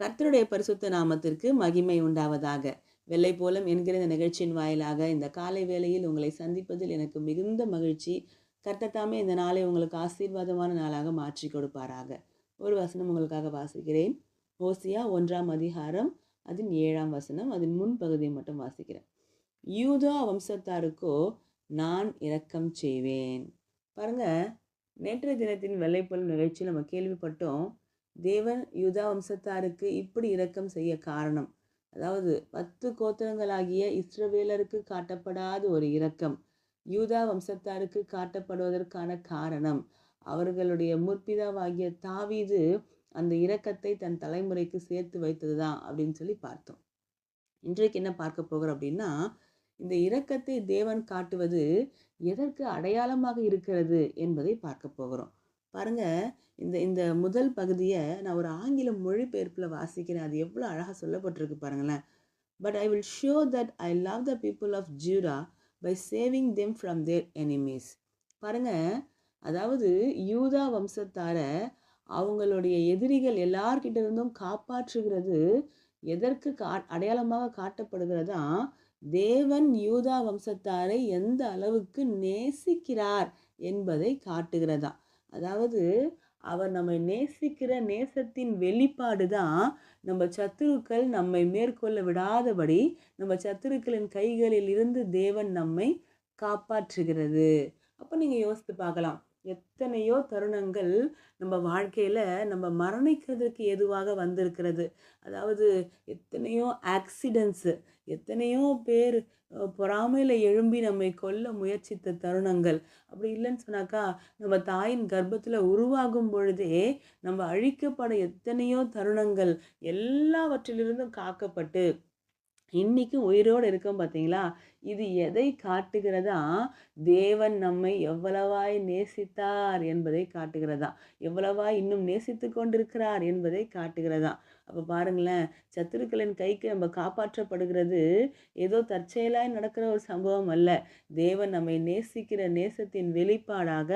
கர்த்தருடைய பரிசுத்த நாமத்திற்கு மகிமை உண்டாவதாக. வெள்ளை போலம் என்கிற இந்த நிகழ்ச்சியின் வாயிலாக இந்த காலை வேளையில் உங்களை சந்திப்பதில் எனக்கு மிகுந்த மகிழ்ச்சி. கர்த்தத்தாமே இந்த நாளை உங்களுக்கு ஆசீர்வாதமான நாளாக மாற்றி கொடுப்பாராக. ஒரு வசனம் உங்களுக்காக வாசிக்கிறேன். ஓசியா ஒன்றாம் அதிகாரம் அதன் ஏழாம் வசனம் அதன் முன்பகுதியை மட்டும் வாசிக்கிறேன். யூதா வம்சத்தாருக்கோ நான் இரக்கம் செய்வேன். பாருங்க நேற்றைய தினத்தின் வெள்ளைப்பொல் நிகழ்ச்சியில் நம்ம கேள்விப்பட்டோம். தேவன் யூதா வம்சத்தாருக்கு இப்படி இரக்கம் செய்ய காரணம். அதாவது பத்து கோத்திரங்களாகிய இஸ்ரவேலருக்கு காட்டப்படாத ஒரு இரக்கம். யூதா வம்சத்தாருக்கு காட்டப்படுவதற்கான காரணம். அவர்களுடைய முற்பிதாவாகிய தாவீது அந்த இரக்கத்தை தன் தலைமுறைக்கு சேர்த்து வைத்தது தான் அப்படின்னு சொல்லி பார்த்தோம். இன்றைக்கு என்ன பார்க்க போகிறோம் அப்படின்னா இந்த இரக்கத்தை தேவன் காட்டுவது எதற்கு அடையாளமாக இருக்கிறது என்பதை பார்க்க போகிறோம். பாருங்கள் இந்த இந்த முதல் பகுதியை நான் ஒரு ஆங்கில மொழிபெயர்ப்பில் வாசிக்கிறேன். அது எவ்வளோ அழகாக சொல்லப்பட்டிருக்கு பாருங்களேன். But I will show that I love the people of Judah by saving them from their enemies பாருங்க அதாவது யூதா வம்சத்தார அவங்களுடைய எதிரிகள் எல்லார்கிட்ட இருந்தும் காப்பாற்றுகிறது எதற்கு கா அடையாளமாக காட்டப்படுகிறதா? தேவன் யூதா வம்சத்தாரை எந்த அளவுக்கு நேசிக்கிறார் என்பதை காட்டுகிறதா? அதாவது அவர் நம்மை நேசிக்கிற நேசத்தின் வெளிப்பாடு தான் நம்ம சத்துருக்கள் நம்மை மேற்கொள்ள விடாதபடி நம்ம சத்துருக்களின் கைகளில் இருந்து தேவன் நம்மை காப்பாற்றுகிறது. அப்போ நீங்கள் யோசித்து பார்க்கலாம். எத்தனையோ தருணங்கள் நம்ம வாழ்க்கையில் நம்ம மரணிக்கிறதுக்கு எதுவாக வந்திருக்கிறது. அதாவது எத்தனையோ ஆக்சிடென்ட்ஸு எத்தனையோ பேர் பொறாமையில் எழும்பி நம்மை கொல்ல முயற்சித்த தருணங்கள். அப்படி இல்லைன்னு சொன்னாக்கா நம்ம தாயின் கர்ப்பத்தில் உருவாகும் பொழுதே நம்ம அழிக்கப்பட எத்தனையோ தருணங்கள் எல்லாவற்றிலிருந்தும் காக்கப்பட்டு இன்றைக்கும் உயிரோடு இருக்கோம் பார்த்தீங்களா? இது எதை காட்டுகிறதா? தேவன் நம்மை எவ்வளவாய் நேசித்தார் என்பதை காட்டுகிறதா? எவ்வளவாய் இன்னும் நேசித்து கொண்டிருக்கிறார் என்பதை காட்டுகிறதா? அப்போ பாருங்களேன் சத்துருக்களின் கைக்கு நம்ம காப்பாற்றப்படுகிறது ஏதோ தற்செயலாய் நடக்கிற ஒரு சம்பவம் அல்ல. தேவன் நம்மை நேசிக்கிற நேசத்தின் வெளிப்பாடாக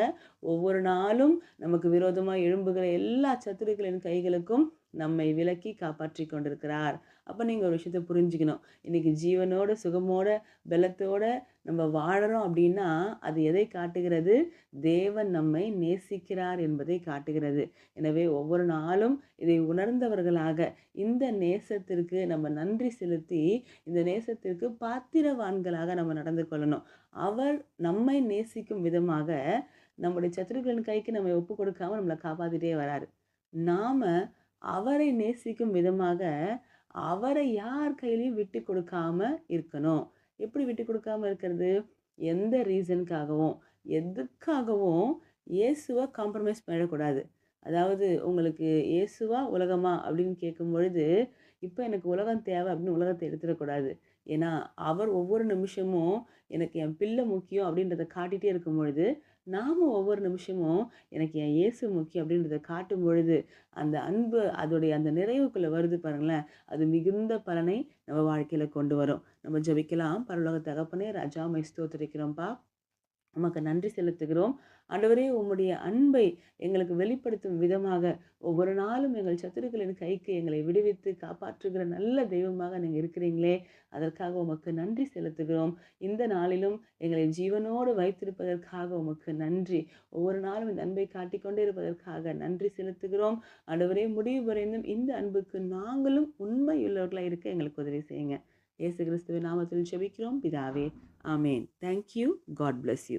ஒவ்வொரு நாளும் நமக்கு விரோதமாக எழும்புகிற எல்லா சத்துருக்களின் கைகளுக்கும் நம்மை விலக்கி காப்பாற்றி கொண்டிருக்கிறார். அப்போ நீங்கள் ஒரு விஷயத்தை புரிஞ்சுக்கணும். இன்றைக்கி ஜீவனோட சுகமோட பலத்தோட நம்ம வாழறோம் அப்படின்னா அது எதை காட்டுகிறது? தேவன் நம்மை நேசிக்கிறார் என்பதை காட்டுகிறது. எனவே ஒவ்வொரு நாளும் இதை உணர்ந்தவர்களாக இந்த நேசத்திற்கு நம்ம நன்றி செலுத்தி இந்த நேசத்திற்கு பாத்திரவான்களாக நம்ம நடந்து கொள்ளணும். அவர் நம்மை நேசிக்கும் விதமாக நம்முடைய சத்துருக்களின் கைக்கு நம்ம ஒப்பு கொடுக்காம நம்மளை காப்பாற்றிட்டே வராரு. நாம் அவரை நேசிக்கும் விதமாக அவரை யார் கையிலையும் விட்டு கொடுக்காம இருக்கணும். எப்படி விட்டு கொடுக்காம இருக்கிறது? எந்த ரீசனுக்காகவும் எதுக்காகவும் இயேசுவை காம்ப்ரமைஸ் பண்ணிடக்கூடாது அதாவது உங்களுக்கு இயேசுவா உலகமா அப்படின்னு கேட்கும் பொழுது இப்போ எனக்கு உலகம் தேவை அப்படின்னு உலகத்தை எடுத்துடக்கூடாது. ஏன்னா அவர் ஒவ்வொரு நிமிஷமும் எனக்கு என் பிள்ளை முக்கியம் அப்படின்றத காட்டிகிட்டே இருக்கும் பொழுது நாம் ஒவ்வொரு நிமிஷமும் எனக்கு என் இயேசு முக்கியம் அப்படின்றத காட்டும் பொழுது அந்த அன்பு அதோடைய அந்த நிறைவுக்குள்ளே வருது பாருங்களேன். அது மிகுந்த பலனை நம்ம வாழ்க்கையில் கொண்டு வரும். நம்ம ஜபிக்கலாம். பரலோக தகப்பனே ராஜா மைஸ்தோத்திருக்கிறோம்ப்பா உமக்கு நன்றி செலுத்துகிறோம். ஆண்டவரே உம்முடைய அன்பை எங்களுக்கு வெளிப்படுத்தும் விதமாக ஒவ்வொரு நாளும் எங்கள் சத்துருக்களின் கைக்கு எங்களை விடுவித்து காப்பாற்றுகிற நல்ல தெய்வமாக நீங்கள் இருக்கிறீங்களே. அதற்காக உமக்கு நன்றி செலுத்துகிறோம். இந்த நாளிலும் எங்களை ஜீவனோடு வைத்திருப்பதற்காக உமக்கு நன்றி. ஒவ்வொரு நாளும் இந்த அன்பை காட்டிக்கொண்டே இருப்பதற்காக நன்றி செலுத்துகிறோம். ஆண்டவரே முடிவு வரைந்தும் இந்த அன்புக்கு நாங்களும் உண்மையுள்ளவர்களாக இருக்க எங்களுக்கு உதவி செய்யுங்க. இயேசு கிறிஸ்துவின் நாமத்தில் ஜெபிக்கிறோம். பிதாவே ஆமேன். Thank you God bless you